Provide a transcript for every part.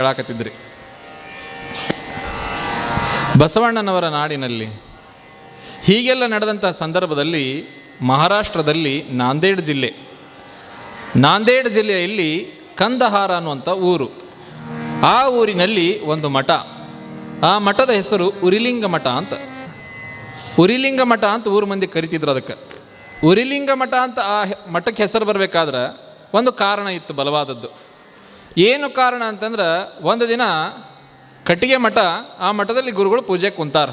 ಹೇಳಾಕತ್ತಿದ್ರಿ ಬಸವಣ್ಣನವರ ನಾಡಿನಲ್ಲಿ ಹೀಗೆಲ್ಲ ನಡೆದಂಥ ಸಂದರ್ಭದಲ್ಲಿ ಮಹಾರಾಷ್ಟ್ರದಲ್ಲಿ ನಾಂದೇಡ್ ಜಿಲ್ಲೆ. ನಾಂದೇಡ್ ಜಿಲ್ಲೆಯಲ್ಲಿ ಕಂದಹಾರ ಅನ್ನುವಂಥ ಊರು. ಆ ಊರಿನಲ್ಲಿ ಒಂದು ಮಠ. ಆ ಮಠದ ಹೆಸರು ಉರಿಲಿಂಗ ಮಠ ಅಂತ. ಉರಿಲಿಂಗ ಮಠ ಅಂತ ಊರು ಮಂದಿ ಕರಿತಿದ್ರು ಅದಕ್ಕೆ. ಉರಿಲಿಂಗ ಮಠ ಅಂತ ಆ ಮಠಕ್ಕೆ ಹೆಸರು ಬರಬೇಕಾದ್ರೆ ಒಂದು ಕಾರಣ ಇತ್ತು ಬಲವಾದದ್ದು. ಏನು ಕಾರಣ ಅಂತಂದ್ರೆ ಒಂದು ದಿನ ಕಟ್ಟಿಗೆ ಮಠ, ಆ ಮಠದಲ್ಲಿ ಗುರುಗಳು ಪೂಜೆಗೆ ಕುಂತಾರ.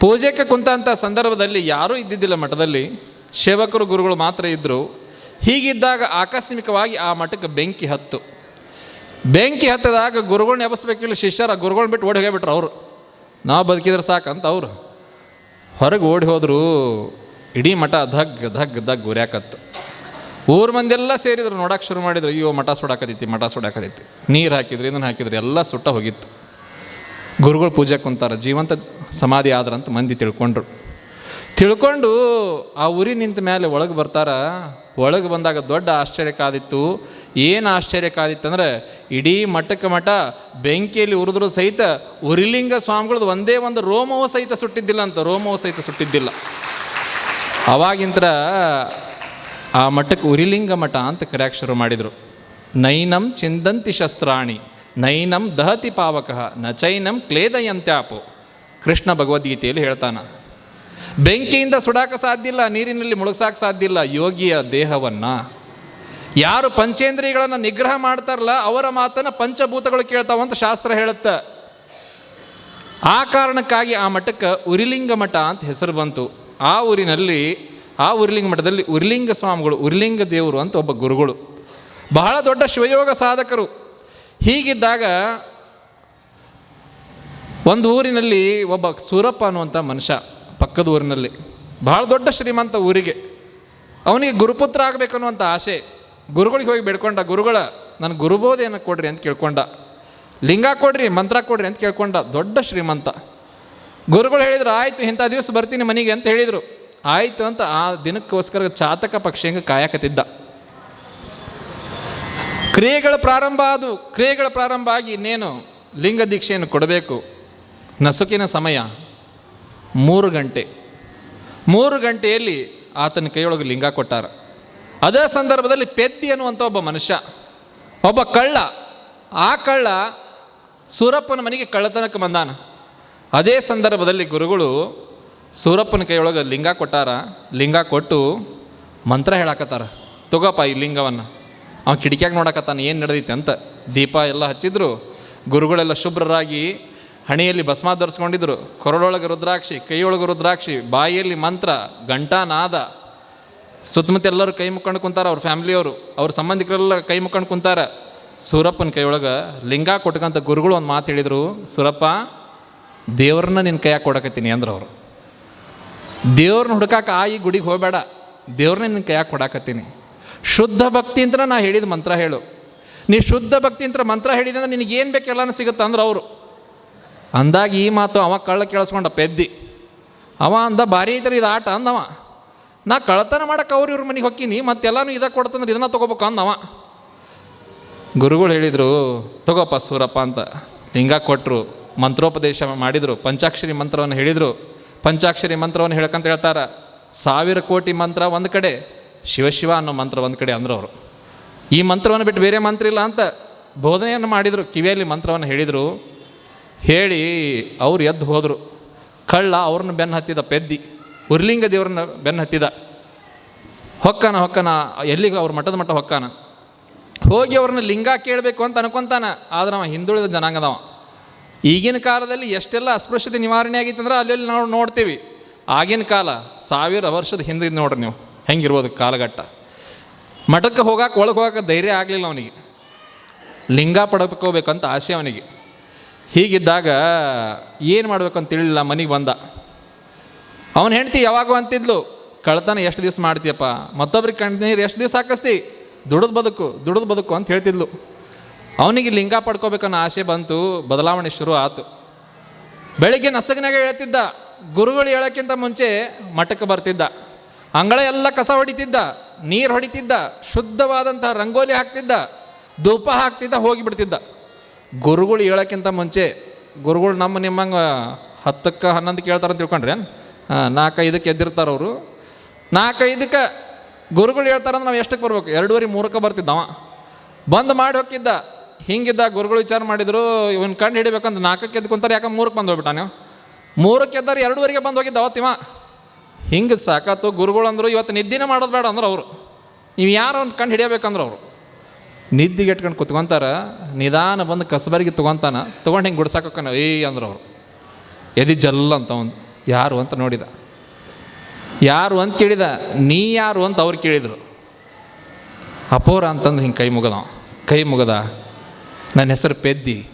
ಪೂಜೆಗೆ ಕುಂತಂಥ ಸಂದರ್ಭದಲ್ಲಿ ಯಾರೂ ಇದ್ದಿದ್ದಿಲ್ಲ ಮಠದಲ್ಲಿ. ಸೇವಕರು, ಗುರುಗಳು ಮಾತ್ರ ಇದ್ದರು ಹೀಗಿದ್ದಾಗ ಆಕಸ್ಮಿಕವಾಗಿ ಆ ಮಠಕ್ಕೆ ಬೆಂಕಿ ಹತ್ತು. ಬೆಂಕಿ ಹತ್ತದಾಗ ಗುರುಗಳನ್ನ ಎಬ್ಬಿಸ್ಬೇಕಿಲ್ಲ ಶಿಷ್ಯರ ಗುರುಗಳನ್ನ ಬಿಟ್ಟು ಓಡಿ ಹೋಗಿಬಿಟ್ರು ಅವರು. ನಾವು ಬದುಕಿದ್ರೆ ಸಾಕಂತ ಅವರು. ಹೊರಗೆ ಓಡಿ ಹೋದರು, ಇಡೀ ಮಠ ಧಗ್ ಧಗ್ ಧಗ್, ಉರ್ಯಾಕತ್ತು. ಊರ ಎಲ್ಲ ಸೇರಿದ್ರು ನೋಡಕ್ಕೆ ಶುರು ಮಾಡಿದ್ರು, ಅಯ್ಯೋ, ಮಠ ಸುಡಾಕತೈತಿ ಮಠ ಸುಡಾಕತೈತಿ. ನೀರು ಹಾಕಿದ್ರು, ಇದನ್ನು ಹಾಕಿದ್ರು, ಎಲ್ಲ ಸುಟ್ಟ ಹೋಗಿತ್ತು. ಗುರುಗಳು ಪೂಜೆ ಕುಂತಾರ, ಜೀವಂತ ಸಮಾಧಿ ಆದ್ರಂತ ಮಂದಿ ತಿಳ್ಕೊಂಡ್ರು. ತಿಳ್ಕೊಂಡು ಆ ಉರಿ ನಿಂತ ಮೇಲೆ ಒಳಗೆ ಬರ್ತಾರ, ಒಳಗೆ ಬಂದಾಗ ದೊಡ್ಡ ಆಶ್ಚರ್ಯ ಕಾದಿತ್ತು ಏನು ಆಶ್ಚರ್ಯ ಅಂದರೆ, ಇಡೀ ಮಠಕ್ಕೆ ಮಠ, ಬೆಂಕಿಯಲ್ಲಿ ಉರಿದ್ರು ಸಹಿತ ಉರಿಲಿಂಗ ಸ್ವಾಮಿಗಳದ್ದು ಒಂದೇ ಒಂದು ರೋಮವು ಸಹಿತ ಸುಟ್ಟಿದ್ದಿಲ್ಲ ಅಂತ, ರೋಮವು ಸಹಿತ ಸುಟ್ಟಿದ್ದಿಲ್ಲ. ಅವಾಗಿಂತರ ಆ ಮಠಕ್ಕೆ ಉರಿಲಿಂಗ ಮಠ ಅಂತ ಕರೆಯಕ್ಕೆ ಶುರು ಮಾಡಿದರು. ನೈನಂ ಚಿಂದಂತಿ ಶಸ್ತ್ರಾಣಿ, ನೈನಂ ದಹತಿ ಪಾವಕ ನ ಚೈನಂ ಕ್ಲೇದಯಂತ್ಯಾಪು. ಕೃಷ್ಣ ಭಗವದ್ಗೀತೆಯಲ್ಲಿ ಹೇಳ್ತಾನ, ಬೆಂಕಿಯಿಂದ ಸುಡಾಕ ಸಾಧ್ಯ ಇಲ್ಲ ನೀರಿನಲ್ಲಿ ಮುಳುಗ್ಸಾಕೆ ಸಾಧ್ಯ ಇಲ್ಲ ಯೋಗಿಯ ದೇಹವನ್ನು. ಯಾರು ಪಂಚೇಂದ್ರಿಯಗಳನ್ನು ನಿಗ್ರಹ ಮಾಡ್ತಾರಲ್ಲ, ಅವರ ಮಾತನ್ನು ಪಂಚಭೂತಗಳು ಕೇಳ್ತಾವಂತ ಶಾಸ್ತ್ರ ಹೇಳುತ್ತೆ. ಆ ಕಾರಣಕ್ಕಾಗಿ ಆ ಮಠಕ್ಕೆ ಉರಿಲಿಂಗ ಮಠ ಅಂತ ಹೆಸರು ಬಂತು. ಆ ಊರಿನಲ್ಲಿ ಆ ಉರ್ಲಿಂಗ ಮಠದಲ್ಲಿ ಉರ್ಲಿಂಗ ಸ್ವಾಮಿಗಳು, ಉರ್ಲಿಂಗ ದೇವರು ಅಂತ ಒಬ್ಬ ಗುರುಗಳು. ಬಹಳ ದೊಡ್ಡ ಶಿವಯೋಗ ಸಾಧಕರು. ಹೀಗಿದ್ದಾಗ ಒಂದು ಊರಿನಲ್ಲಿ ಒಬ್ಬ ಸೂರಪ್ಪ ಅನ್ನುವಂಥ ಮನುಷ್ಯ, ಪಕ್ಕದ ಊರಿನಲ್ಲಿ. ಬಹಳ ದೊಡ್ಡ ಶ್ರೀಮಂತ ಊರಿಗೆ. ಅವನಿಗೆ ಗುರುಪುತ್ರ ಆಗಬೇಕು ಅನ್ನುವಂಥ ಆಸೆ. ಗುರುಗಳಿಗೆ ಹೋಗಿ ಬೇಡ್ಕೊಂಡ, ಗುರುಗಳ ನನ್ನ ಗುರುಬೋಧೆಯನ್ನು ಕೊಡ್ರಿ ಅಂತ ಕೇಳ್ಕೊಂಡ. ಲಿಂಗ ಕೊಡ್ರಿ, ಮಂತ್ರ ಕೊಡ್ರಿ ಅಂತ ಕೇಳ್ಕೊಂಡ ದೊಡ್ಡ ಶ್ರೀಮಂತ. ಗುರುಗಳು ಹೇಳಿದ್ರು, ಆಯಿತು, ಇಂಥ ದಿವಸ ಬರ್ತೀನಿ ಮನೆಗೆ ಅಂತ ಹೇಳಿದರು. ಆಯಿತು ಅಂತ ಆ ದಿನಕ್ಕೋಸ್ಕರ ಚಾತಕ ಪಕ್ಷಿ ಹಂಗೆ ಕಾಯಕತ್ತಿದ್ದ. ಕ್ರಿಯೆಗಳ ಪ್ರಾರಂಭ ಅದು ಕ್ರಿಯೆಗಳ ಪ್ರಾರಂಭ ಆಗಿ ಇನ್ನೇನು ಲಿಂಗ ದೀಕ್ಷೆಯನ್ನು ಕೊಡಬೇಕು. ನಸುಕಿನ ಸಮಯ ಮೂರು ಗಂಟೆ. ಮೂರು ಗಂಟೆಯಲ್ಲಿ ಆತನ ಕೈಯೊಳಗೆ ಲಿಂಗ ಕೊಟ್ಟಾರ. ಅದೇ ಸಂದರ್ಭದಲ್ಲಿ ಪೆತ್ತಿ ಅನ್ನುವಂಥ ಒಬ್ಬ ಮನುಷ್ಯ, ಒಬ್ಬ ಕಳ್ಳ, ಆ ಕಳ್ಳ ಸೂರಪ್ಪನ ಮನೆಗೆ ಕಳ್ಳತನಕ್ಕೆ ಬಂದಾನ. ಅದೇ ಸಂದರ್ಭದಲ್ಲಿ ಗುರುಗಳು ಸೂರಪ್ಪನ ಕೈಯೊಳಗೆ ಲಿಂಗ ಕೊಟ್ಟಾರ, ಲಿಂಗ ಕೊಟ್ಟು ಮಂತ್ರ ಹೇಳಾಕತ್ತಾರ. ತಗೋಪ್ಪ ಈ ಲಿಂಗವನ್ನು. ಅವ ಕಿಟಕಿಯಾಗ ನೋಡಕತ್ತಾನ ಏನು ನಡೆದೈತೆ ಅಂತ. ದೀಪ ಎಲ್ಲ ಹಚ್ಚಿದ್ರು. ಗುರುಗಳೆಲ್ಲ ಶುಭ್ರರಾಗಿ ಹಣೆಯಲ್ಲಿ ಭಸ್ಮ ಧರಿಸ್ಕೊಂಡಿದ್ರು. ಕೊರಳೊಳಗೆ ರುದ್ರಾಕ್ಷಿ, ಕೈಯೊಳಗೆ ರುದ್ರಾಕ್ಷಿ, ಬಾಯಿಯಲ್ಲಿ ಮಂತ್ರ ಗಂಟಾನಾದ ಸುತ್ತಮುತ್ತ ಎಲ್ಲರೂ ಕೈ ಮುಕ್ಕೊಂಡು ಕುಂತಾರ ಅವ್ರ ಫ್ಯಾಮಿಲಿಯವರು ಅವ್ರ. ಸಂಬಂಧಿಕರೆಲ್ಲ ಕೈ ಮುಕ್ಕೊಂಡು ಕುಂತಾರ. ಸೂರಪ್ಪನ ಕೈಯೊಳಗೆ ಲಿಂಗ ಕೊಟ್ಕಂತ ಗುರುಗಳು ಒಂದು ಮಾತು ಹೇಳಿದರು, ಸೂರಪ್ಪ, ದೇವ್ರನ್ನ ನಿನ್ನ ಕೈಯಾಗ ಕೊಡಕತ್ತೀನಿ ಅಂದ್ರೆ ಅವರು. ದೇವ್ರನ್ನ ಹುಡುಕಾಕ ಆ ಈ ಗುಡಿಗೆ ಹೋಗಬೇಡ. ದೇವ್ರನ್ನ ನಿನ್ನ ಕೈಯಾಗ ಕೊಡಾಕತ್ತೀನಿ. ಶುದ್ಧ ಭಕ್ತಿ ಅಂತ ನಾ ಹೇಳಿದ ಮಂತ್ರ ಹೇಳು. ನೀ ಶುದ್ಧ ಭಕ್ತಿ ಅಂತ ಮಂತ್ರ ಹೇಳಿದಂದ್ರೆ ನಿನಗೆ ಏನು ಬೇಕೆಲ್ಲನೂ ಸಿಗುತ್ತೆ ಅಂದ್ರೆ ಅವರು. ಅಂದಾಗ ಈ ಮಾತು ಅವ ಕಳ್ಳ ಕೇಳಿಸ್ಕೊಂಡ ಪೆದ್ದಿ. ಅವ ಅಂದ, ಭಾರಿ ಐತ್ರಿ ಇದು ಆಟ ಅಂದವ. ನಾ ಕಳ್ಳತನ ಮಾಡಕ್ಕೆ ಅವ್ರು ಇವ್ರ ಮನೆಗೆ ಹೊಕ್ಕೀನಿ ಮತ್ತೆಲ್ಲನೂ ಇದ ಕೊಡ್ತಂದ್ರೆ ಇದನ್ನ ತೊಗೋಬೇಕು ಅಂದವ. ಗುರುಗಳು ಹೇಳಿದರು, ತಗೋಪ್ಪ ಸೂರಪ್ಪ ಅಂತ. ಲಿಂಗ ಕೊಟ್ಟರು ಮಂತ್ರೋಪದೇಶ ಮಾಡಿದರು, ಪಂಚಾಕ್ಷರಿ ಮಂತ್ರವನ್ನು ಹೇಳಿದರು. ಪಂಚಾಕ್ಷರಿ ಮಂತ್ರವನ್ನು ಹೇಳ್ಕಂತ ಹೇಳ್ತಾರ. ಸಾವಿರ ಕೋಟಿ ಮಂತ್ರ ಒಂದು ಕಡೆ ಶಿವಶಿವ ಅನ್ನೋ ಮಂತ್ರ ಒಂದು ಕಡೆ ಅಂದರು ಅವರು. ಈ ಮಂತ್ರವನ್ನು ಬಿಟ್ಟು ಬೇರೆ ಮಂತ್ರ ಇಲ್ಲ ಅಂತ ಬೋಧನೆಯನ್ನು ಮಾಡಿದರು, ಕಿವಿಯಲ್ಲಿ ಮಂತ್ರವನ್ನು ಹೇಳಿದರು. ಹೇಳಿ ಅವ್ರು ಎದ್ದು ಹೋದರು. ಕಳ್ಳ ಅವ್ರನ್ನ ಬೆನ್ನು ಹತ್ತಿದ, ಪೆದ್ದಿ. ಉರ್ಲಿಂಗ ದೇವ್ರನ್ನ ಬೆನ್ನು ಹತ್ತಿದ. ಹೊಕ್ಕನ ಹೊಕ್ಕನ, ಎಲ್ಲಿಗೆ ಅವ್ರ ಮಠದ ಮಠ ಹೊಕ್ಕಾನ. ಹೋಗಿ ಅವ್ರನ್ನ ಲಿಂಗ ಕೇಳಬೇಕು ಅಂತ ಅನ್ಕೊಂತಾನ, ಆದ್ರೆ ಅವ ಹಿಂದುಳಿದ ಜನಾಂಗದವ. ಈಗಿನ ಕಾಲದಲ್ಲಿ ಎಷ್ಟೆಲ್ಲ ಅಸ್ಪೃಶ್ಯತೆ ನಿವಾರಣೆ ಆಗಿತ್ತಂದ್ರೆ ಅಂದ್ರೆ ಅಲ್ಲಿ ನಾವು ನೋಡ್ತೀವಿ. ಆಗಿನ ಕಾಲ ಸಾವಿರ ವರ್ಷದ ಹಿಂದೆ ನೋಡ್ರಿ ನೀವು, ಹೆಂಗಿರ್ಬೋದು ಕಾಲಘಟ್ಟ. ಮಠಕ್ಕೆ ಹೋಗಕ್ಕೆ ಒಳಗೆ ಹೋಗಕ್ಕೆ ಧೈರ್ಯ ಆಗಲಿಲ್ಲ ಅವನಿಗೆ. ಲಿಂಗ ಪಡ್ಕೋಬೇಕಂತ ಆಸೆ ಅವನಿಗೆ. ಹೀಗಿದ್ದಾಗ ಏನು ಮಾಡ್ಬೇಕಂತ ತಿಳಿಲಿಲ್ಲ, ಮನೆಗೆ ಬಂದ. ಅವನ ಹೆಂಡ್ತಿ ಯಾವಾಗೂ ಅಂತಿದ್ಲು, ಕಳ್ತನ ಎಷ್ಟು ದಿವಸ ಮಾಡ್ತೀಯಪ್ಪ, ಮತ್ತೊಬ್ರಿಗೆ ಕಣ್ಣೀರು ಎಷ್ಟು ದಿವಸ ಹಾಕಿಸ್ತಿ? ದುಡಿದು ಬದುಕು ದುಡಿದು ಬದುಕು ಅಂತ ಹೇಳ್ತಿದ್ಲು. ಅವನಿಗೆ ಲಿಂಗ ಪಡ್ಕೋಬೇಕನ್ನೋ ಆಸೆ ಬಂತು, ಬದಲಾವಣೆ ಶುರು ಆತು. ಬೆಳಿಗ್ಗೆ ನಸಗಿನಾಗ ಹೇಳ್ತಿದ್ದ ಗುರುಗಳು ಹೇಳೋಕ್ಕಿಂತ ಮುಂಚೆ ಮಠಕ್ಕೆ ಬರ್ತಿದ್ದ. ಅಂಗಳ ಎಲ್ಲ ಕಸ ಹೊಡಿತಿದ್ದ, ನೀರು ಹೊಡಿತಿದ್ದ ಶುದ್ಧವಾದಂತಹ ರಂಗೋಲಿ ಹಾಕ್ತಿದ್ದ, ಧೂಪ ಹಾಕ್ತಿದ್ದ, ಹೋಗಿಬಿಡ್ತಿದ್ದ. ಗುರುಗಳು ಹೇಳೋಕ್ಕಿಂತ ಮುಂಚೆ, ಗುರುಗಳು ನಮ್ಮ ನಿಮ್ಮಂಗೆ ಹತ್ತಕ್ಕೆ ಹನ್ನೊಂದು ಕೇಳ್ತಾರೆ ತಿಳ್ಕೊಂಡ್ರಿ ಹಾಂ ನಾಲ್ಕೈದಕ್ಕೆ ಎದ್ದಿರ್ತಾರೆ ಅವರು. ನಾಲ್ಕೈದಕ್ಕೆ ಗುರುಗಳು ಹೇಳ್ತಾರಂದ್ರೆ ನಾವು ಎಷ್ಟಕ್ಕೆ ಬರ್ಬೇಕು? ಎರಡೂವರೆ ಮೂರಕ್ಕೆ ಬರ್ತಿದ್ದವ. ಬಂದು ಮಾಡಿ ಹೋಗಿದ್ದ ಹಿಂಗಿದ್ದ ಗುರುಗಳು ವಿಚಾರ ಮಾಡಿದ್ರು, ಇವನ್ ಕಂಡು ಹಿಡಿಬೇಕಂತ ನಾಲ್ಕಕ್ಕೆ ಎದ್ದು ಕುಂತಾರೆ ಯಾಕೆ ಮೂರಕ್ಕೆ ಬಂದು ಹೋಗ್ಬಿಟ್ಟ ನೀವು ಮೂರಕ್ಕೆ ಎದ್ದಾರೆ ಎರಡೂವರೆಗೆ ಬಂದು ಹೋಗಿದ್ದ ಅವತ್ತಿವ ಹಿಂಗೆ ಸಾಕತ್ತು ಗುರುಗಳು ಅಂದರು ಇವತ್ತು ನಿದ್ದಿನೇ ಮಾಡೋದು ಬೇಡ ಅಂದ್ರೆ ಅವರು. ನೀವು ಯಾರು ಒಂದು ಕಂಡು ಹಿಡಿಯಬೇಕಂದ್ರೆ ಅವರು? ನಿದ್ದಿಗೆ ಇಟ್ಕೊಂಡು ಕುತ್ಕೊಂತಾರ, ನಿಧಾನ ಬಂದು ಕಸಬರಿಗೆ ತೊಗೊಂತಾನ, ತೊಗೊಂಡು ಹಿಂಗೆ ಗುಡ್ಸಾಕೋಕನ ಏ ಅಂದ್ರೆ ಅವರು. ಎದಿ ಜಲ್ಲ ಅಂತ ಒಂದು ಯಾರು ಅಂತ ನೋಡಿದ? ಯಾರು ಅಂತ ಕೇಳಿದ? ನೀ ಯಾರು? ಅಂತ ಅವ್ರು ಕೇಳಿದರು. ಅಪೋರ ಅಂತಂದು ಹಿಂಗೆ ಕೈ ಮುಗದ ಕೈ ಮುಗದ. ನನ್ನ ಹೆಸರು ಪೆದ್ದಿ.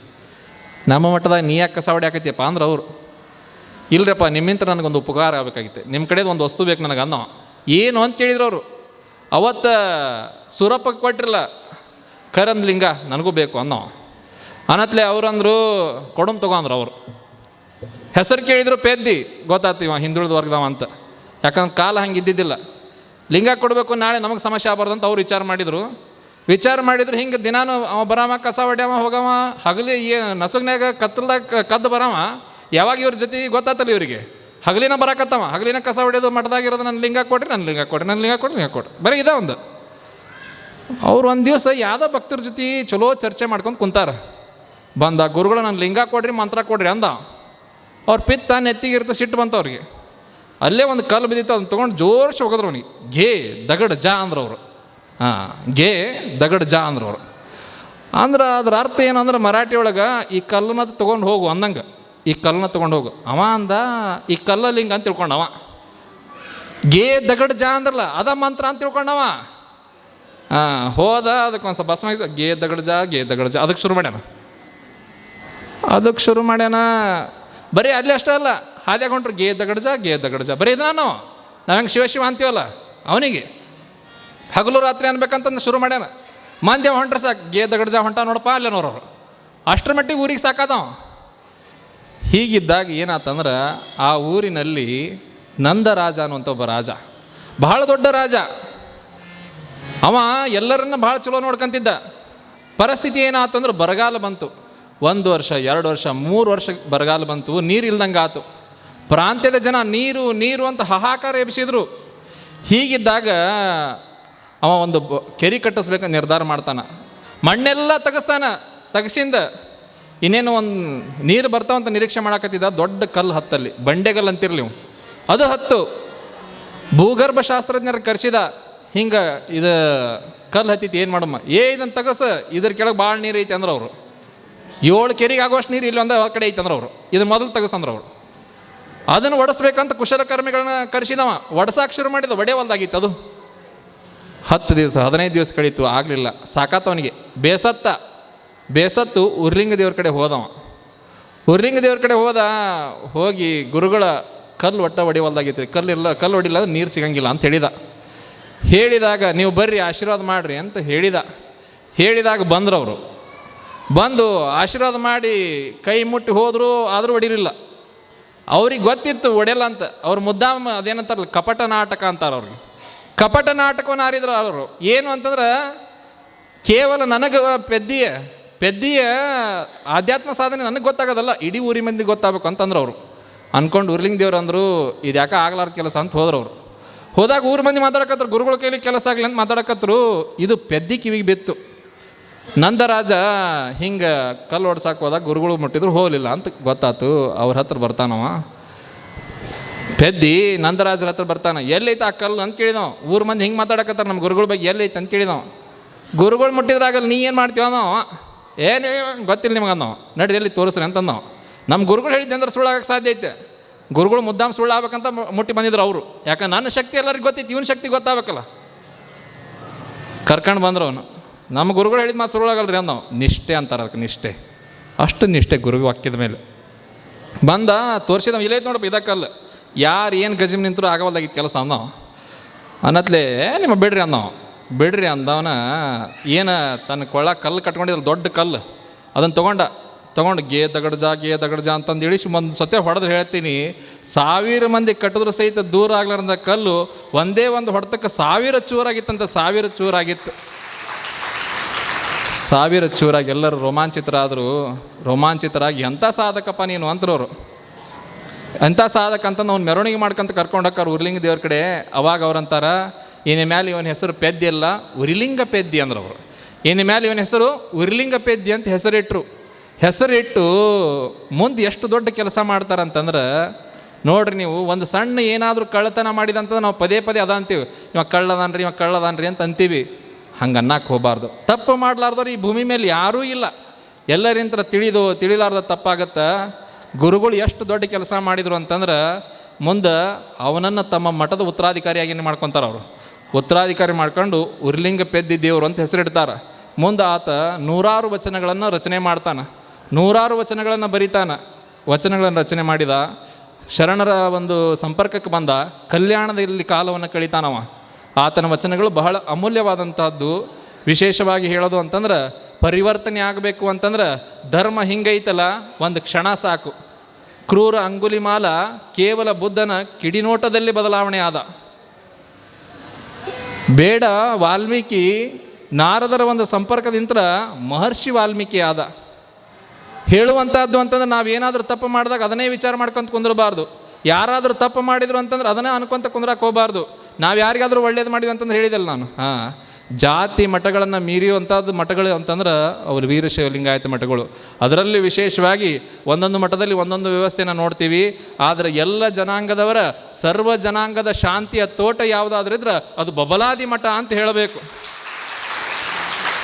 ನಮ್ಮ ಮಟ್ಟದಾಗ ನೀ ಯಾಕೆ ಕಸ ಹೊಡ್ಯಾಕತ್ತೀಯಪ್ಪ ಅಂದ್ರೆ ಅವರು. ಇಲ್ಲರಪ್ಪ ನಿಮ್ಮಿಂದ ನನಗೊಂದು ಉಪಕಾರ ಆಗಬೇಕಾಗಿತ್ತು. ನಿಮ್ಮ ಕಡೆದು ಒಂದು ವಸ್ತು ಬೇಕು ನನಗೆ ಅನ್ನೋ. ಏನು ಅಂತ ಕೇಳಿದ್ರು ಅವರು. ಅವತ್ತು ಸೂರಪ್ಪಗೆ ಕೊಟ್ಟಿರಲ್ಲ, ಕರಂದ್ ಲಿಂಗ ನನಗೂ ಬೇಕು ಅನ್ನೋ. ಅನ್ನತ್ಲೆ ಅವ್ರಂದ್ರು ಕೊಡಮ್ ತಗೊಂಡ್ರು ಅವರು. ಹೆಸರು ಕೇಳಿದ್ರು ಪೆದ್ದಿ ಗೊತ್ತಾತು ಇವ ಹಿಂದುಳಿದ ವರ್ಗದವ ಅಂತ. ಯಾಕಂದ್ರೆ ಕಾಲ ಹಂಗೆ ಇದ್ದಿದ್ದಿಲ್ಲ ಲಿಂಗ ಕೊಡಬೇಕು ನಾಳೆ ನಮಗೆ ಸಮಸ್ಯೆ ಆಗಬಾರ್ದು ಅಂತ ಅವ್ರು ವಿಚಾರ ಮಾಡಿದರು. ವಿಚಾರ ಮಾಡಿದ್ರೆ, ಹಿಂಗೆ ದಿನಾನು ಅವ ಬರಾಮ, ಕಸ ಹೊಡ್ಯಾವ ಹೋಗವ ಹಗಲಿ ಏನು ನಸುಗ್ನಾಗ ಕತ್ತಲ್ದಾಗ ಕದ್ದು ಬರಾವ ಯಾವಾಗ ಇವ್ರ ಜೊತೆ ಗೊತ್ತಾತಲ್ಲ ಇವರಿಗೆ? ಹಗಲಿನ ಬರಾಕತ್ತವ, ಹಗಲಿನ ಕಸ ಹೊಡೆಯೋದು ಮಠದಾಗಿರೋದು ನನ್ನ ಲಿಂಗ ಕೊಡ್ರಿ ನನ್ನ ಲಿಂಗ ಕೊಡ್ರಿ ನನ್ನ ಲಿಂಗ ಕೊಡ್ರಿ ಲಿಂಗ ಕೊಡ್ರಿ. ಬರೀ ಇದೆ ಒಂದು. ಅವ್ರು ಒಂದು ದಿವಸ ಯಾವುದೋ ಭಕ್ತರ ಜೊತೆ ಚಲೋ ಚರ್ಚೆ ಮಾಡ್ಕೊಂಡು ಕುಂತಾರ. ಬಂದ, ಗುರುಗಳು ನನ್ನ ಲಿಂಗ ಕೊಡ್ರಿ, ಮಂತ್ರ ಕೊಡ್ರಿ, ಅಂದ. ಅವ್ರ ಪಿತ್ತ ನೆತ್ತಿಗಿರ್ತ ಸಿಟ್ಟು ಬಂತ ಅವ್ರಿಗೆ. ಅಲ್ಲೇ ಒಂದು ಕಲ್ಲು ಬಿದ್ದಿತ್ತು ಅದನ್ನ ತೊಗೊಂಡು ಜೋರ್ಸಿ ಹೋಗಿದ್ರು ಅವನಿಗೆ. ಘೇ, ದಗಡ್ ಜಾ ಅಂದ್ರು ಅವರು. ಹಾಂ, ಗೆ ದಗಡ್ ಜಾ ಅಂದ್ರು ಅವರು. ಅಂದ್ರೆ ಅದ್ರ ಅರ್ಥ ಏನಂದ್ರೆ ಮರಾಠಿ ಒಳಗೆ ಈ ಕಲ್ಲನ್ನ ತೊಗೊಂಡು ಹೋಗು ಅಂದಂಗೆ. ಈ ಕಲ್ಲನ್ನ ತೊಗೊಂಡು ಹೋಗು. ಅವ ಅಂದ, ಈ ಕಲ್ಲಲ್ಲಿ ಹಿಂಗೆ ಅಂತ ತಿಳ್ಕೊಂಡವ. ಗೇ ದಗಡ್ ಜಾ ಅಂದ್ರಲ್ಲ, ಅದ ಮಂತ್ರ ಅಂತ ತಿಳ್ಕೊಂಡವ. ಹಾಂ, ಹೋದ ಅದಕ್ಕೆ ಒಂದು ಸ್ವಲ್ಪ ಭಸ್ಮ ಗೆ ದಗಡ್ ಜಾ, ಗೇ ದಗಡ್ ಜಾ ಅದಕ್ಕೆ ಶುರು ಮಾಡ್ಯಾನ. ಅದಕ್ಕೆ ಶುರು ಮಾಡ್ಯಾನ. ಬರೀ ಅಲ್ಲಿ ಅಷ್ಟೇ ಅಲ್ಲ, ಹಾದ್ಯಾಗ ಹೊಂಟ್ರು, ಗೇ ದಗಡ್ಜ ಗೇ ದಗಡ್ ಜಾ. ಬರೀ ಇದನ್ನ ನಾನು ನಾವು ಹೆಂಗೆ ಶಿವ ಶಿವ ಅಂತೀವಲ್ಲ, ಅವನಿಗೆ. ಹಗಲು ರಾತ್ರಿ ಅನ್ಬೇಕಂತಂದು ಶುರು ಮಾಡ್ಯಾನ. ಮಂದ್ಯ ಹೊಂಟ್ರೆ ಸಾಕು ಗೇ ದಗಡ್ಜ ಹೊಂಟ ನೋಡಪ್ಪ ಅಲ್ಲೇ ನೋಡೋರು ಅಷ್ಟರ ಮಟ್ಟಿಗೆ ಊರಿಗೆ ಸಾಕಾದವ. ಹೀಗಿದ್ದಾಗ ಏನಾತಂದ್ರೆ ಆ ಊರಿನಲ್ಲಿ ನಂದರಾಜ ಅನ್ನುವಂಥ ಒಬ್ಬ ರಾಜ. ಬಹಳ ದೊಡ್ಡ ರಾಜ. ಅವ ಎಲ್ಲರನ್ನ ಭಾಳ ಚಲೋ ನೋಡ್ಕೊಂತಿದ್ದ. ಪರಿಸ್ಥಿತಿ ಏನಾತಂದ್ರೆ ಬರಗಾಲ ಬಂತು. ಒಂದು ವರ್ಷ, ಎರಡು ವರ್ಷ, ಮೂರು ವರ್ಷ ಬರಗಾಲ ಬಂತು, ನೀರು ಇಲ್ದಂಗೆ ಪ್ರಾಂತ್ಯದ ಜನ ನೀರು ನೀರು ಅಂತ ಹಾಹಾಕಾರ ಎಬ್ಬಿಸಿದ್ರು ಹೀಗಿದ್ದಾಗ ಅವ ಒಂದು ಕೆರೆ ಕಟ್ಟಿಸ್ಬೇಕಂತ ನಿರ್ಧಾರ ಮಾಡ್ತಾನೆ. ಮಣ್ಣೆಲ್ಲ ತೆಗೆಸ್ತಾನ, ತಗಸಿಂದ ಇನ್ನೇನು ಒಂದು ನೀರು ಬರ್ತಾವಂತ ನಿರೀಕ್ಷೆ ಮಾಡಕತ್ತಿದ್ದ ದೊಡ್ಡ ಕಲ್ಲು ಹತ್ತಲ್ಲಿ ಬಂಡೆಗಲ್ಲು ಅಂತಿರ್ಲಿ ಅದು ಹತ್ತು. ಭೂಗರ್ಭ ಶಾಸ್ತ್ರಜ್ಞರ ಕರ್ಸಿದ ಹಿಂಗೆ ಇದು ಕಲ್ಲು ಹತ್ತಿತ್ತು, ಏನು ಮಾಡಮ್ಮ? ಏ ಇದನ್ನು ತಗಸ, ಇದ್ರ ಕೆಳಗೆ ಭಾಳ ನೀರು ಐತೆ ಅಂದ್ರೆ ಅವರು. ಏಳು ಕೆರೆಗೆ ಆಗುವಷ್ಟು ನೀರು ಇಲ್ಲ ಒಂದು ಕಡೆ ಐತೆ ಅಂದ್ರೆ ಅವರು. ಇದು ಮೊದಲು ತಗಸಂದ್ರೆ ಅವರು. ಅದನ್ನು ಒಡಿಸ್ಬೇಕಂತ ಕುಶಲಕರ್ಮಿಗಳನ್ನ ಕರೆಸಿದವ. ಒಡ್ಸಾಕ್ ಶುರು ಮಾಡಿದ ಒಂದಾಗಿತ್ತು ಅದು. ಹತ್ತು ದಿವಸ, ಹದಿನೈದು ದಿವಸ ಕಳೀತು, ಆಗಲಿಲ್ಲ. ಸಾಕಾತವನಿಗೆ. ಬೇಸತ್ತ. ಬೇಸತ್ತು ಉರ್ಲಿಂಗ ದೇವ್ರ ಕಡೆ ಹೋದವ. ಉರ್ಲಿಂಗ ದೇವ್ರ ಕಡೆ ಹೋದ, ಹೋಗಿ ಗುರುಗಳ ಕಲ್ಲು ಒಟ್ಟ ಹೊಡಿವಲ್ದಾಗಿತ್ತು ರೀ ಕಲ್ಲು ಇಲ್ಲ, ಕಲ್ಲು ಹೊಡಿಲ್ಲ ಅಂದ್ರೆ ನೀರು ಸಿಗಂಗಿಲ್ಲ ಅಂತ ಹೇಳಿದ. ಹೇಳಿದಾಗ, ನೀವು ಬರ್ರಿ, ಆಶೀರ್ವಾದ ಮಾಡ್ರಿ ಅಂತ ಹೇಳಿದ. ಹೇಳಿದಾಗ ಬಂದ್ರವರು. ಬಂದು ಆಶೀರ್ವಾದ ಮಾಡಿ ಕೈ ಮುಟ್ಟಿ ಹೋದರೂ, ಆದರೂ ಹೊಡಿಲಿಲ್ಲ ಅವ್ರಿಗೆ ಗೊತ್ತಿತ್ತು, ಒಡೆಯಲ್ಲ ಅಂತ. ಅವ್ರ ಮುದ್ದಾಮ ಅದೇನಂತಾರಲ್ಲ, ಕಪಟ ನಾಟಕ ಅಂತಾರೆ ಅವ್ರಿಗೆ. ಕಪಟ ನಾಟಕವನ್ನು ಆರಿದ್ರು ಅವರು. ಏನು ಅಂತಂದ್ರೆ, ಕೇವಲ ನನಗೆ, ಪೆದ್ದಿಯ ಪೆದ್ದಿಯ ಆಧ್ಯಾತ್ಮ ಸಾಧನೆ ನನಗೆ ಗೊತ್ತಾಗೋದಲ್ಲ, ಇಡೀ ಊರಿ ಮಂದಿ ಗೊತ್ತಾಗಬೇಕು ಅಂತಂದ್ರು ಅವರು. ಅಂದ್ಕೊಂಡು ಉರ್ಲಿಂಗ ದೇವ್ರು ಅಂದರು, ಇದು ಯಾಕೆ ಆಗ್ಲಾರ್ದ ಕೆಲಸ ಅಂತ ಹೋದ್ರು ಅವರು. ಹೋದಾಗ ಊರು ಮಂದಿ ಮಾತಾಡಕತ್ರು, ಗುರುಗಳ ಕೈಲಿ ಕೆಲಸ ಆಗಲಿ ಅಂತ ಮಾತಾಡಕತ್ರು, ಇದು ಪೆದ್ದಿ ಕಿವಿಗೆ ಬಿತ್ತು. ನಂದರಾಜ, ಹಿಂಗೆ ಕಲ್ಲು ಹೊಡ್ಸಕ್ಕೆ ಹೋದಾಗ ಗುರುಗಳು ಮುಟ್ಟಿದ್ರು, ಹೋಗಲಿಲ್ಲ ಅಂತ ಗೊತ್ತಾತು, ಅವ್ರ ಹತ್ರ ಬರ್ತಾನವ. ಪೆದ್ದಿ ನಂದರಾಜರ ಹತ್ರ ಬರ್ತಾನ. ಎಲ್ಲೈತೆ ಆ ಕಲ್ಲು ಅಂತ ಕೇಳಿದವ ಊರು ಮಂದಿ ಹಿಂಗೆ ಮಾತಾಡಕತ್ತಾರ ನಮ್ಮ ಗುರುಗಳ ಬಗ್ಗೆ ಎಲ್ಲೈತೆ ಅಂತ ಕೇಳಿದವ ಗುರುಗಳು ಮುಟ್ಟಿದ್ರಾಗಲ್ಲ ನೀ ಏನು ಮಾಡ್ತೀವ ನಾವು ಏನು ಗೊತ್ತಿಲ್ಲ ನಿಮಗೆ ಅನ್ನೋ ನಡ್ರಿ ಎಲ್ಲಿ ತೋರಿಸ್ರಿ ನಾವು ನಮ್ಮ ಗುರುಗಳು ಹೇಳಿದ್ದೆ ಅಂದ್ರೆ ಸುಳ್ಳಾಗಕ್ಕೆ ಸಾಧ್ಯ ಐತೆ. ಗುರುಗಳು ಮುದ್ದಾಮ್ ಸುಳ್ಳು ಆಗ್ಬೇಕಂತ ಮುಟ್ಟಿ ಬಂದಿದ್ರು ಅವರು. ಯಾಕಂದ್ರೆ ನನ್ನ ಶಕ್ತಿ ಎಲ್ಲರಿಗೂ ಗೊತ್ತಿತ್ತು ಇವನ ಶಕ್ತಿ ಗೊತ್ತಾಗಬೇಕಲ್ಲ. ಕರ್ಕೊಂಡು ಬಂದ್ರು ಅವನು ನಮ್ಮ ಗುರುಗಳು ಹೇಳಿದ ಮಾತು ಸುಳ್ಳಾಗಲ್ರಿ ಅನ್ನೋ ನಿಷ್ಠೆ ಅಂತಾರೆ ಅದಕ್ಕೆ ನಿಷ್ಠೆ. ಅಷ್ಟು ನಿಷ್ಠೆ ಗುರು ವಾಕ್ಯದ ಮೇಲೆ. ಬಂದ ತೋರಿಸಿದ ಇಲ್ಲೈತೆ ನೋಡಪ್ಪ, ಇದಕ್ಕಲ್ಲ. ಯಾರು ಏನು ಗಜಿಮ್ ನಿಂತರೂ ಆಗವಲ್ದಾಗಿತ್ತು ಕೆಲಸ ಅಂದವ ಅನ್ನತ್ಲೇ ನಿಮ್ಮ ಬಿಡ್ರಿ ಅಂದವ ಬಿಡ್ರಿ ಅಂದವನ ಏನು ತನ್ನ ಕೊಳ್ಳ ಕಲ್ಲು ಕಟ್ಕೊಂಡಿದ್ರು ದೊಡ್ಡ ಕಲ್ಲು. ಅದನ್ನು ತೊಗೊಂಡ, ತೊಗೊಂಡು, ಗೇ ದಗಡ್ಜ ಗೇ ದಗಡ್ಜ ಅಂತಂದು ಇಳಿಸಿ ಒಂದು ಸತ್ಯ ಹೊಡೆದ್ರೆ ಹೇಳ್ತೀನಿ. ಸಾವಿರ ಮಂದಿ ಕಟ್ಟಿದ್ರು ಸಹಿತ ದೂರ ಆಗ್ಲಾರ್ದ ಕಲ್ಲು ಒಂದೇ ಒಂದು ಹೊಡೆತಕ್ಕೆ ಸಾವಿರ ಚೂರಾಗಿತ್ತಂತ ಸಾವಿರ ಚೂರಾಗಿತ್ತು. ಸಾವಿರ ಚೂರಾಗಿ ಎಲ್ಲರೂ ರೋಮಾಂಚಿತರಾದರು. ರೋಮಾಂಚಿತರಾಗಿ ಎಂಥ ಸಾಧಕಪ್ಪ ನೀನು ಅಂತರವರು. ಎಂಥ ಸಾಧಕ ಅಂತ ಅವ್ನು ಮೆರವಣಿಗೆ ಮಾಡ್ಕೊಂತ ಕರ್ಕೊಂಡು ಹೋಗ್ತಾರೆ ಉರ್ಲಿಂಗ ದೇವ್ರ ಕಡೆ. ಅವಾಗ ಅವ್ರಂತಾರ ಏನ ಮ್ಯಾಲೆ ಇವನ ಹೆಸರು ಪೆದ್ದಿ ಅಲ್ಲ, ಉರಿಲಿಂಗ ಪೆದ್ದಿ ಅಂದ್ರೆ ಅವರು. ಏನ ಮ್ಯಾಲೆ ಇವನ ಹೆಸರು ಉರಿಲಿಂಗ ಪೆದ್ದಿ ಅಂತ ಹೆಸರಿಟ್ಟರು ಹೆಸರಿಟ್ಟು ಮುಂದೆ ಎಷ್ಟು ದೊಡ್ಡ ಕೆಲಸ ಮಾಡ್ತಾರಂತಂದ್ರೆ ನೋಡ್ರಿ ನೀವು ಒಂದು ಸಣ್ಣ ಏನಾದರೂ ಕಳ್ಳತನ ಮಾಡಿದಂತ ನಾವು ಪದೇ ಪದೇ ಅದ ಅಂತೀವಿ. ಇವಾಗ ಕಳ್ಳದಾನ್ರಿ ಇವಾಗ ಕಳ್ಳದಾನ್ರಿ ಅಂತ ಅಂತೀವಿ. ಹಂಗೆ ಅನ್ನಕ್ಕೆ ಹೋಗಬಾರ್ದು. ತಪ್ಪು ಮಾಡಲಾರ್ದವ್ರು ಈ ಭೂಮಿ ಮೇಲೆ ಯಾರೂ ಇಲ್ಲ. ಎಲ್ಲರಿಂತ ತಿಳಿದು, ತಿಳಿಲಾರ್ದ ತಪ್ಪಾಗತ್ತ. ಗುರುಗಳು ಎಷ್ಟು ದೊಡ್ಡ ಕೆಲಸ ಮಾಡಿದರು ಅಂತಂದ್ರೆ ಮುಂದೆ ಅವನನ್ನು ತಮ್ಮ ಮಠದ ಉತ್ತರಾಧಿಕಾರಿಯಾಗಿ ಮಾಡ್ಕೊತಾರೆ ಅವರು? ಉತ್ತರಾಧಿಕಾರಿ ಮಾಡ್ಕೊಂಡು ಉರ್ಲಿಂಗ ಪೆದ್ದಿ ದೇವರು ಅಂತ ಹೆಸರಿಡ್ತಾರೆ. ಮುಂದೆ ಆತ ನೂರಾರು ವಚನಗಳನ್ನು ರಚನೆ ಮಾಡ್ತಾನೆ. ನೂರಾರು ವಚನಗಳನ್ನು ಬರಿತಾನೆ. ವಚನಗಳನ್ನು ರಚನೆ ಮಾಡಿದ. ಶರಣರ ಒಂದು ಸಂಪರ್ಕಕ್ಕೆ ಬಂದ. ಕಲ್ಯಾಣದಲ್ಲಿ ಕಾಲವನ್ನು ಕಳಿತಾನವ. ಆತನ ವಚನಗಳು ಬಹಳ ಅಮೂಲ್ಯವಾದಂಥದ್ದು ವಿಶೇಷವಾಗಿ ಹೇಳೋದು ಅಂತಂದ್ರೆ ಪರಿವರ್ತನೆ ಆಗಬೇಕು ಅಂತಂದ್ರೆ ಧರ್ಮ ಹಿಂಗೈತಲ್ಲ, ಒಂದು ಕ್ಷಣ ಸಾಕು. ಕ್ರೂರ ಅಂಗುಲಿಮಾಲ ಕೇವಲ ಬುದ್ಧನ ಕಿಡಿನೋಟದಲ್ಲಿ ಬದಲಾವಣೆ ಆದ. ಬೇಡ ವಾಲ್ಮೀಕಿ ನಾರದರ ಒಂದು ಸಂಪರ್ಕದಿಂದ ಮಹರ್ಷಿ ವಾಲ್ಮೀಕಿ ಆದ. ಹೇಳುವಂಥದ್ದು ಅಂತಂದ್ರೆ ನಾವೇನಾದರೂ ತಪ್ಪು ಮಾಡಿದಾಗ ಅದನ್ನೇ ವಿಚಾರ ಮಾಡ್ಕೊಂತ ಕುಂದ್ರಬಾರ್ದು. ಯಾರಾದರೂ ತಪ್ಪು ಮಾಡಿದ್ರು ಅಂತಂದ್ರೆ ಅದನ್ನೇ ಅನ್ಕೊಂತ ಕುಂದ್ರಕ್ಕೆ ಹೋಗಬಾರ್ದು. ನಾವು ಯಾರಿಗಾದರೂ ಒಳ್ಳೇದು ಮಾಡಿದ್ವಿ ಅಂತಂದ್ರೆ ಹೇಳಿದಲ್ಲ ನಾನು. ಹಾಂ. ಜಾತಿ ಮಠಗಳನ್ನು ಮೀರಿಯುವಂಥದ್ದು ಮಠಗಳು ಅಂತಂದ್ರೆ ಅವರು ವೀರಶೈವಲಿಂಗಾಯತ ಮಠಗಳು. ಅದರಲ್ಲಿ ವಿಶೇಷವಾಗಿ ಒಂದೊಂದು ಮಠದಲ್ಲಿ ಒಂದೊಂದು ವ್ಯವಸ್ಥೆನ ನೋಡ್ತೀವಿ. ಆದರೆ ಎಲ್ಲ ಜನಾಂಗದವರ ಸರ್ವ ಜನಾಂಗದ ಶಾಂತಿಯ ತೋಟ ಯಾವುದಾದ್ರಿದ್ರೆ ಅದು ಬಬಲಾದಿ ಮಠ ಅಂತ ಹೇಳಬೇಕು.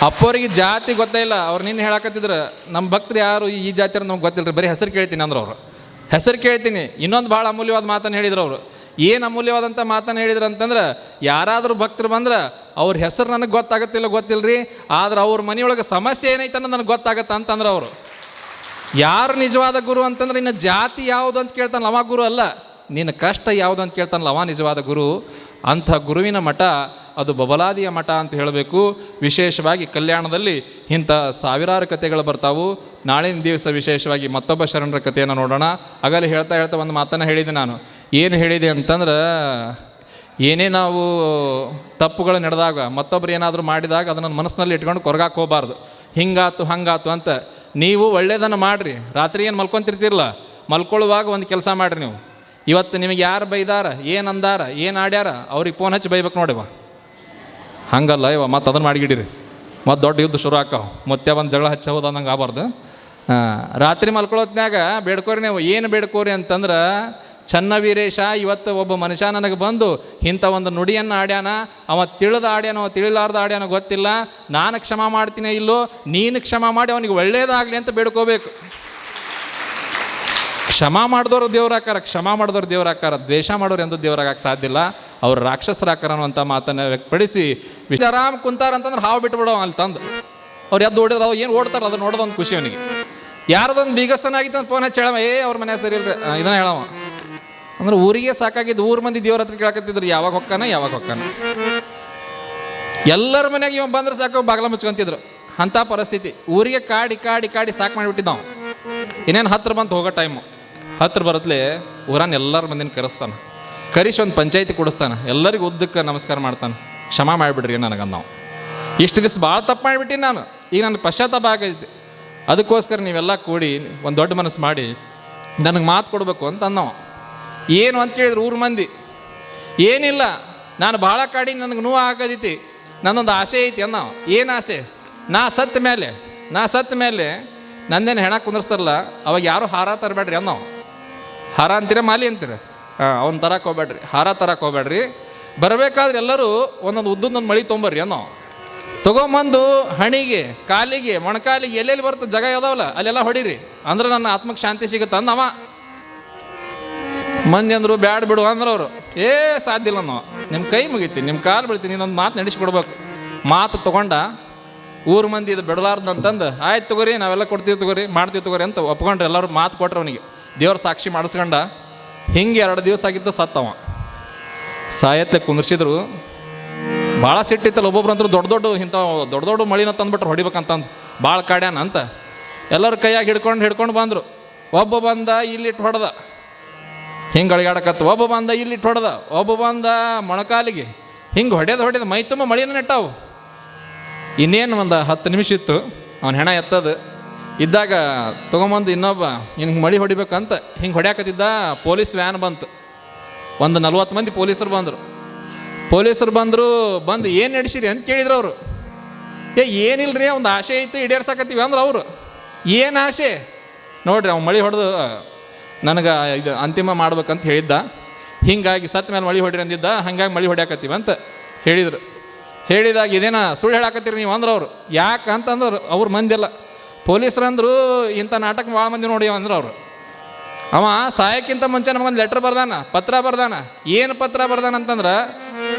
ಅಪ್ಪವರಿಗೆ ಜಾತಿ ಗೊತ್ತೇ ಇಲ್ಲ. ಅವ್ರು ನಿನ್ನೆ ಹೇಳಕತ್ತಿದ್ರು ನಮ್ಮ ಭಕ್ತರು ಯಾರು ಈ ಜಾತಿಯವ್ರು ನಮ್ಗೆ ಗೊತ್ತಿಲ್ಲ ರೀ ಬರೀ ಹೆಸರು ಕೇಳ್ತೀನಿ ಅಂದ್ರೆ ಅವರು. ಹೆಸರು ಕೇಳ್ತೀನಿ. ಇನ್ನೊಂದು ಭಾಳ ಅಮೂಲ್ಯವಾದ ಮಾತನ್ನು ಹೇಳಿದ್ರು ಅವರು. ಏನು ಅಮೂಲ್ಯವಾದಂಥ ಮಾತನ್ನು ಹೇಳಿದ್ರು ಅಂತಂದ್ರೆ, ಯಾರಾದರೂ ಭಕ್ತರು ಬಂದ್ರೆ ಅವ್ರ ಹೆಸರು ನನಗೆ ಗೊತ್ತಾಗತ್ತಿಲ್ಲ ಗೊತ್ತಿಲ್ಲ ರೀ ಆದ್ರೆ ಅವ್ರ ಮನೆಯೊಳಗೆ ಸಮಸ್ಯೆ ಏನೈತೆ ಅನ್ನೋದು ನನಗೆ ಗೊತ್ತಾಗತ್ತೆ ಅಂತಂದ್ರೆ ಅವರು. ಯಾರು ನಿಜವಾದ ಗುರು ಅಂತಂದ್ರೆ ಇನ್ನು ಜಾತಿ ಯಾವುದು ಅಂತ ಕೇಳ್ತಾನಲ್ಲ ಅವ ಗುರು ಅಲ್ಲ, ನಿನ್ನ ಕಷ್ಟ ಯಾವುದು ಅಂತ ಕೇಳ್ತಾನಲ್ಲ ಅವ ನಿಜವಾದ ಗುರು, ಅಂಥ ಗುರುವಿನ ಮಠ ಅದು ಬಬಲಾದಿಯ ಮಠ ಅಂತ ಹೇಳಬೇಕು. ವಿಶೇಷವಾಗಿ ಕಲ್ಯಾಣದಲ್ಲಿ ಇಂಥ ಸಾವಿರಾರು ಕಥೆಗಳು ಬರ್ತಾವು. ನಾಳಿನ ದಿವಸ ವಿಶೇಷವಾಗಿ ಮತ್ತೊಬ್ಬ ಶರಣರ ಕಥೆಯನ್ನು ನೋಡೋಣ. ಆಗಲೇ ಹೇಳ್ತಾ ಹೇಳ್ತಾ ಒಂದು ಮಾತನ್ನು ಹೇಳಿದೆ ನಾನು. ಏನು ಹೇಳಿದೆ ಅಂತಂದ್ರೆ, ಏನೇ ನಾವು ತಪ್ಪುಗಳು ನಡೆದಾಗ, ಮತ್ತೊಬ್ರು ಏನಾದರೂ ಮಾಡಿದಾಗ ಅದನ್ನು ಮನಸ್ಸಿನಲ್ಲಿ ಇಟ್ಕೊಂಡು ಕೊರಗಾಕ್ ಹೋಗಬಾರ್ದು. ಹಿಂಗಾತು, ಹಂಗಾತು ಅಂತ. ನೀವು ಒಳ್ಳೇದನ್ನು ಮಾಡಿರಿ. ರಾತ್ರಿ ಏನು ಮಲ್ಕೊಂತಿರ್ತಿರಲ್ಲ, ಮಲ್ಕೊಳ್ಳುವಾಗ ಒಂದು ಕೆಲಸ ಮಾಡಿರಿ ನೀವು. ಇವತ್ತು ನಿಮಗೆ ಯಾರು ಬೈದಾರ, ಏನು ಅಂದಾರ, ಏನು ಆಡ್ಯಾರ, ಅವ್ರಿಗೆ ಫೋನ್ ಹಚ್ಚಿ ಬೈಬೇಕು ನೋಡಿವ ಹಂಗಲ್ಲ ಇವ, ಮತ್ತು ಅದನ್ನು ಮಾಡಿಗಿಡಿರಿ. ಮತ್ತು ದೊಡ್ಡ ಯುದ್ಧ ಶುರು ಹಾಕವು ಮತ್ತೆ ಒಂದು ಜಗಳ ಹಚ್ಚ ಹೋದ ಅನ್ನಂಗೆ ಆಗಬಾರ್ದು. ರಾತ್ರಿ ಮಲ್ಕೊಳ್ಳೋತ್ನಾಗ ಬೇಡ್ಕೋರಿ ನೀವು. ಏನು ಬೇಡ್ಕೋರಿ ಅಂತಂದ್ರೆ ಚನ್ನ ವೀರೇಶ ಇವತ್ತು ಒಬ್ಬ ಮನುಷ್ಯ ನನಗೆ ಬಂದು ಇಂಥ ಒಂದು ನುಡಿಯನ್ನು ಆಡ್ಯಾನ, ಅವ ತಿಳಿದ ಆಡ್ಯಾನೋ ತಿಳಿಲಾರ್ದ ಆಡ್ಯಾನೋ ಗೊತ್ತಿಲ್ಲ. ನಾನು ಕ್ಷಮ ಮಾಡ್ತೀನಿ ಇಲ್ಲೋ, ನೀನು ಕ್ಷಮ ಮಾಡಿ, ಅವನಿಗೆ ಒಳ್ಳೇದಾಗಲಿ ಅಂತ ಬೇಡ್ಕೋಬೇಕು. ಕ್ಷಮ ಮಾಡಿದವರು ದೇವರಾಕಾರ ಕ್ಷಮ ಮಾಡಿದವರು ದೇವರಾಕಾರ ದ್ವೇಷ ಮಾಡೋರು ಎಂದು ದೇವರಾಗಕ್ಕೆ ಸಾಧ್ಯ ಇಲ್ಲ. ಅವ್ರು ರಾಕ್ಷಸರಾಕಾರ ಅನ್ನುವಂಥ ಮಾತನ್ನು ವ್ಯಕ್ತಪಡಿಸಿ, ವಿಷ್ಣು ಆರಾಮ್ ಕುಂತಾರ ಅಂತಂದ್ರೆ ಹಾವು ಬಿಟ್ಬಿಡೋ ಅಲ್ಲಿ ತಂದು. ಅವ್ರು ಎದ್ದು ಓಡಿದ್ರು ಅವ್ರು ಏನು ಓಡ್ತಾರೆ ಅದನ್ನ ನೋಡೋದೊಂದು ಖುಷಿ ಅವನಿಗೆ. ಯಾರದೊಂದು ಬೀಗಸ್ತನ ಆಗಿತ್ತು ಅಂತ ಫೋನ್ ಹಚ್ಚಿ ಹೇಳವ ಏ, ಅವ್ರ ಮನೆ ಸರಿ ಇಲ್ರಿ. ಇದನ್ನ ಹೇಳವ ಅಂದ್ರೆ ಊರಿಗೆ ಸಾಕಾಗಿದ್ದು ಊರ್ ಮಂದಿ ದೇವ್ರ ಹತ್ರ ಕೇಳಕತ್ತಿದ್ರು, ಯಾವಾಗ ಹೊಕ್ಕಾನ ಯಾವಾಗ ಹೊಕ್ಕಾನ. ಎಲ್ಲರ ಮನೆಗೆ ಇವ ಬಂದ್ರೆ ಸಾಕು, ಬಾಗ್ಲ ಮುಚ್ಕೊಂತಿದ್ರು. ಅಂತ ಪರಿಸ್ಥಿತಿ. ಊರಿಗೆ ಕಾಡಿ ಕಾಡಿ ಕಾಡಿ ಸಾಕು ಮಾಡಿಬಿಟ್ಟಿದ್ದ ನಾವು ಇನ್ನೇನು ಹತ್ರ ಬಂತು ಹೋಗೋ ಟೈಮು ಹತ್ರ ಬರತ್ಲೆ ಊರನ್ನ ಎಲ್ಲರ ಮಂದಿನ ಕರೆಸ್ತಾನೆ. ಕರಿಸಿ ಒಂದು ಪಂಚಾಯತಿ ಕೊಡಿಸ್ತಾನೆ. ಎಲ್ಲರಿಗೂ ಉದ್ದಕ್ಕೆ ನಮಸ್ಕಾರ ಮಾಡ್ತಾನೆ. ಕ್ಷಮ ಮಾಡಿಬಿಡ್ರಿ ನನಗಂದ ನಾವು ಇಷ್ಟು ದಿವಸ ಭಾಳ ತಪ್ಪು ಮಾಡಿಬಿಟ್ಟಿನಿ ನಾನು. ಈಗ ನನಗೆ ಪಶ್ಚಾತ್ತಾಪ ಆಗೈತಿ. ಅದಕ್ಕೋಸ್ಕರ ನೀವೆಲ್ಲ ಕೂಡಿ ಒಂದು ದೊಡ್ಡ ಮನಸ್ಸು ಮಾಡಿ, ನನಗೆ ಮಾತು ಕೊಡಬೇಕು ಅಂತ ಅನ್ನೋ ಏನು ಅಂತ ಕೇಳಿದ್ರು ಊರು ಮಂದಿ. ಏನಿಲ್ಲ, ನಾನು ಭಾಳ ಕಾಡಿ ನನಗೆ ನೋವು ಆಗದೈತಿ, ನನ್ನೊಂದು ಆಸೆ ಐತಿ ಅನ್ನೋ. ಏನು ಆಸೆ? ನಾ ಸತ್ತ ಮೇಲೆ ನಾ ಸತ್ತ ಮೇಲೆ ನಂದೇನು ಹೆಣ ಕುಂದರ್ಸ್ತಾರಲ್ಲ, ಅವಾಗ ಯಾರು ಹಾರ ತರಬೇಡ್ರಿ ಅನ್ನೋ. ಹಾರ ಅಂತೀರ ಮಾಲಿ ಅಂತೀರ? ಹಾಂ, ಅವ್ನು ತರಕ್ಕೆ ಹೋಗ್ಬೇಡ್ರಿ. ಹಾರ ತರಕ್ಕೆ ಹೋಗ್ಬೇಡ್ರಿ. ಬರಬೇಕಾದ್ರೆ ಎಲ್ಲರೂ ಒಂದೊಂದು ಉದ್ದೊಂದೊಂದು ಮಳಿ ತೊಂಬರ್ರಿ ಅನ್ನೋ. ತೊಗೊಂಬಂದು ಹಣಿಗೆ, ಕಾಲಿಗೆ, ಮೊಣಕಾಲಿಗೆ ಎಲ್ಲೆಲ್ಲಿ ಬರ್ತದೆ ಜಾಗ ಯಾವ್ದಾವಲ್ಲ ಅಲ್ಲೆಲ್ಲ ಹೊಡೀರಿ. ಅಂದ್ರೆ ನನ್ನ ಆತ್ಮಕ್ಕೆ ಶಾಂತಿ ಸಿಗುತ್ತೆ ಅಂದವ ಮಂದಿ ಅಂದರು ಬ್ಯಾಡ ಬಿಡು ಅಂದ್ರೆ ಅವರು. ಏ, ಸಾಧ್ಯ ಇಲ್ಲ ನಾವು ನಿಮ್ಮ ಕೈ ಮುಗಿತಿ ನಿಮ್ಮ ಕಾಲು ಬೀಳ್ತೀನಿ ಇನ್ನೊಂದು ಮಾತು ನಡೆಸಿಕೊಡ್ಬೇಕು ಮಾತು ತೊಗೊಂಡ ಊರು ಮಂದಿ ಇದು ಬಿಡಲಾರ್ದು ಅಂತಂದು, ಆಯ್ತು ತಗೋರಿ, ನಾವೆಲ್ಲ ಕೊಡ್ತೀವಿ ತಗೋರಿ, ಮಾಡ್ತೀವಿ ತಗೋರಿ ಅಂತ ಒಪ್ಕೊಂಡ್ರೆ ಎಲ್ಲರೂ ಮಾತು ಕೊಟ್ರು ಅವನಿಗೆ. ದೇವ್ರ ಸಾಕ್ಷಿ ಮಾಡಿಸ್ಕೊಂಡ, ಹಿಂಗೆ ಎರಡು ದಿವಸ ಆಗಿದ್ದು ಸತ್ತವ ಸಾಯತ್ತೆ ಕುಂದ್ರಿಸಿದ್ರು. ಭಾಳ ಸಿಟ್ಟಿತ್ತಲ್ಲ ಒಬ್ಬೊಬ್ರಂತೂ ದೊಡ್ಡ ದೊಡ್ಡ ಇಂಥ ದೊಡ್ಡ ದೊಡ್ಡ ಮಳಿನ ತಂದ್ಬಿಟ್ರು ಹೊಡಿಬೇಕಂತಂದು. ಭಾಳ ಕಾಡ್ಯಾನ ಅಂತ. ಎಲ್ಲರ ಕೈಯಾಗಿ ಹಿಡ್ಕೊಂಡು ಹಿಡ್ಕೊಂಡು ಬಂದರು. ಒಬ್ಬ ಬಂದ ಇಲ್ಲಿಟ್ಟು ಹೊಡೆದ. ಹಿಂಗೆ ಅಳಿಗಾಡಕತ್ತು. ಒಬ್ಬ ಬಂದ ಇಲ್ಲಿ ಹೊಡೆದ ಒಬ್ಬ ಬಂದ ಮೊಣಕಾಲಿಗೆ. ಹಿಂಗೆ ಹೊಡೆದು ಹೊಡೆದ ಮೈ ತುಂಬ ಮಳಿನ ನೆಟ್ಟಾವು. ಇನ್ನೇನು ಒಂದು ಹತ್ತು ನಿಮಿಷ ಇತ್ತು, ಅವನ ಹೆಣ ಎತ್ತದು. ಇದ್ದಾಗ ತೊಗೊಂಬಂದು ಇನ್ನೊಬ್ಬ ಹಿಂಗೆ ಮಡಿ ಹೊಡಿಬೇಕಂತ. ಹಿಂಗೆ ಹೊಡ್ಯಾಕತ್ತಿದ್ದ ಪೊಲೀಸ್ ವ್ಯಾನ್ ಬಂತು. ಒಂದು ನಲ್ವತ್ತು ಮಂದಿ ಪೊಲೀಸರು ಬಂದರು. ಪೊಲೀಸರು ಬಂದರು, ಬಂದು, ಏನು ನಡೆಸಿರಿ ಅಂತ ಕೇಳಿದ್ರು ಅವರು. ಏ ಏನಿಲ್ಲ ರೀ ಒಂದು ಆಸೆ ಇತ್ತು ಈಡೇರ್ಸಕತ್ತೀವಿ ಅಂದ್ರೆ ಅವರು. ಏನು ಆಸೆ? ನೋಡ್ರಿ, ಅವ್ನು ಮಳಿ ಹೊಡೆದು ನನಗೆ ಇದು ಅಂತಿಮ ಮಾಡ್ಬೇಕಂತ ಹೇಳಿದ್ದ. ಹಿಂಗಾಗಿ ಸತ್ತ ಮೇಲೆ ಮಳಿ ಹೊಡಿರಿ ಅಂದಿದ್ದ, ಹಂಗಾಗಿ ಮಳಿ ಹೊಡ್ಯಾಕತ್ತೀವಿ ಅಂತ ಹೇಳಿದರು. ಹೇಳಿದಾಗ ಇದೇನ ಸುಳ್ಳು ಹೇಳಾಕತ್ತೀರಿ ನೀವು ಅಂದ್ರೆ ಅವರು. ಯಾಕೆ ಅಂತಂದ್ರೆ ಅವ್ರ ಮಂದಿಲ್ಲ. ಪೊಲೀಸರು ಅಂದರು ಇಂಥ ನಾಟಕ ಭಾಳ ಮಂದಿ ನೋಡಿ ಅಂದ್ರೆ ಅವರು. ಅವ ಸಾಯಕ್ಕಿಂತ ಮುಂಚೆ ನಮಗೊಂದು ಲೆಟ್ರ್ ಬರ್ದಾನ, ಪತ್ರ ಬರ್ದಾನ. ಏನು ಪತ್ರ ಬರ್ದಾನ ಅಂತಂದ್ರೆ,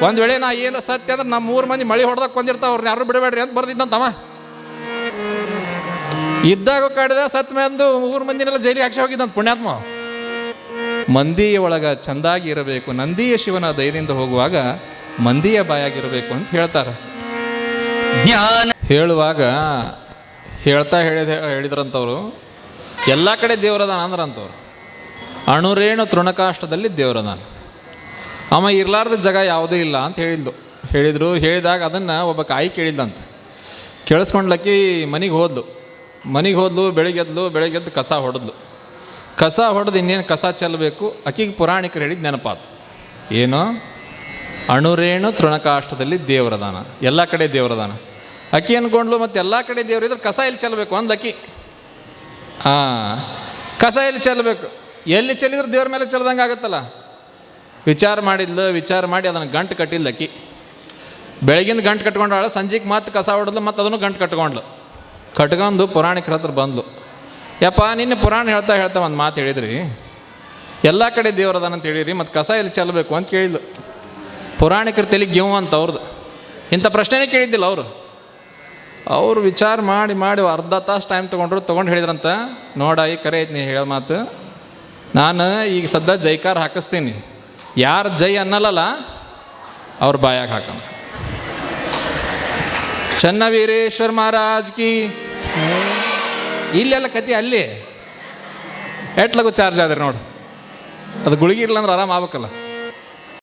ಒಂದು ವೇಳೆ ನಾ ಏನು ಸತ್ಯ ಅಂದ್ರೆ ನಮ್ಮ ಮೂರು ಮಂದಿ ಮಳಿ ಹೊಡೆದಾಗ ಬಂದಿರ್ತಾವ ಅವ್ರನ್ನ ಯಾರು ಬಿಡಬೇಡ್ರಿ ಅಂತ ಬರ್ದಿದ್ದಂತವ ಇದ್ದಾಗ ಕಡಿದ ಸತ್ ಅಂದು ಮೂರು ಮಂದಿನೆಲ್ಲ ಜೈಲಿಗೆ ಹಾಕಿ ಹೋಗಿದ್ದಂತ ಪುಣ್ಯಾತ್ಮ. ಮಂದಿಯ ಒಳಗೆ ಚಂದಾಗಿ ಇರಬೇಕು ನಂದಿಯ ಶಿವನ ದಯದಿಂದ ಹೋಗುವಾಗ ಮಂದಿಯ ಬಾಯಾಗಿರಬೇಕು ಅಂತ ಹೇಳ್ತಾರೆ. ಜ್ಞಾನ ಹೇಳುವಾಗ ಹೇಳ್ತಾ ಹೇಳಿದ ಹೇಳಿದ್ರಂಥವ್ರು ಎಲ್ಲ ಕಡೆ ದೇವರದಾನ ಅಂದ್ರಂಥವ್ರು ಅಣುರೇಣು ತೃಣಕಾಷ್ಟದಲ್ಲಿ ದೇವರದಾನ. ಅವ ಇರಲಾರ್ದ ಜಾಗ ಯಾವುದೂ ಇಲ್ಲ ಅಂತ ಹೇಳಿದ್ಲು ಹೇಳಿದರು ಹೇಳಿದಾಗ ಅದನ್ನು ಒಬ್ಬ ಕಾಯಿ ಕೇಳಿದ್ದಂತೆ ಕೇಳಿಸ್ಕೊಂಡ್ಲಕ್ಕಿ ಮನೆಗೆ ಹೋದ್ಲು. ಮನೆಗೆ ಹೋದ್ಲು ಬೆಳಗ್ಗೆದ್ಲು ಬೆಳಗ್ಗೆದ್ದು ಕಸ ಹೊಡೆದ್ಲು. ಕಸ ಹೊಡೆದು ಇನ್ನೇನು ಕಸ ಚೆಲ್ಲಬೇಕು? ಆಕಿಗೆ ಪುರಾಣಿಕರು ಹೇಳಿದ ನೆನಪಾತು. ಏನು? ಅಣುರೇಣು ತೃಣಕಾಷ್ಟದಲ್ಲಿ ದೇವರದಾನ ಎಲ್ಲ ಕಡೆ ದೇವರದಾನ ಅಕ್ಕಿ ಅನ್ಕೊಂಡ್ಲು ಮತ್ತು ಎಲ್ಲ ಕಡೆ ದೇವರಿದ್ರೆ ಕಸ ಎಲ್ಲಿ ಚೆಲ್ಲಬೇಕು ಒಂದು ಅಕ್ಕಿ. ಹಾಂ ಕಸ ಎಲ್ಲಿ ಚೆಲ್ಲಬೇಕು? ಎಲ್ಲಿ ಚೆಲ್ಲಿದ್ರೆ ದೇವ್ರ ಮೇಲೆ ಚೆಲ್ಲದಂಗೆ ಆಗುತ್ತಲ್ಲ. ವಿಚಾರ ಮಾಡಿದ್ಲು, ವಿಚಾರ ಮಾಡಿ ಅದನ್ನು ಗಂಟು ಕಟ್ಟಿಲ್ಲ ಅಕ್ಕಿ. ಬೆಳಗಿಂದ ಗಂಟು ಕಟ್ಕೊಂಡಾಳ, ಸಂಜೆಗೆ ಮತ್ತೆ ಕಸ ಹೊಡೆದ್ಲು ಮತ್ತು ಅದನ್ನು ಗಂಟು ಕಟ್ಕೊಂಡ್ಲು. ಕಟ್ಕೊಂಡು ಪುರಾಣಿಕರ ಹತ್ರ ಬಂದ್ಲು. ಯಪ್ಪ, ನಿನ್ನೆ ಪುರಾಣ ಹೇಳ್ತಾ ಹೇಳ್ತಾ ಒಂದು ಮಾತು ಹೇಳಿದ್ರಿ. ಎಲ್ಲ ಕಡೆ ಅಂತ ಹೇಳಿರಿ ಮತ್ತು ಕಸ ಎಲ್ಲಿ ಚೆಲ್ಲಬೇಕು ಅಂತ ಕೇಳಿದ್ಲು. ಪುರಾಣಿಕರ ತಲೆ ಗೆವು ಅಂತ ಅವ್ರದ್ದು ಇಂಥ ಪ್ರಶ್ನೆನೇ ಕೇಳಿದ್ದಿಲ್ಲ ಅವರು. ಅವರು ವಿಚಾರ ಮಾಡಿ ಮಾಡಿ ಅರ್ಧ ತಾಸು ಟೈಮ್ ತೊಗೊಂಡ್ರು, ತೊಗೊಂಡು ಹೇಳಿದ್ರಂತ. ನೋಡ, ಈ ಕರೆ ಐತಿ ನೀ ಹೇಳೋ ಮಾತು. ನಾನು ಈಗ ಸದ್ದ ಜೈಕಾರ ಹಾಕಿಸ್ತೀನಿ. ಯಾರು ಜೈ ಅನ್ನಲ್ಲಲ್ಲ, ಅವ್ರ ಬಾಯಾಗ ಹಾಕಂದ್ರು. ಚನ್ನವೀರೇಶ್ವರ ಮಹಾರಾಜ್ ಕಿ. ಇಲ್ಲೆಲ್ಲ ಕತಿ ಅಲ್ಲಿ. ಎಟ್ಲಗು ಚಾರ್ಜ್ ಆದ್ರೆ ನೋಡು. ಅದು ಗುಳಿಗೆ ಇರ್ಲ ಅಂದ್ರೆ ಆರಾಮ ಆಗ್ಬೇಕಲ್ಲ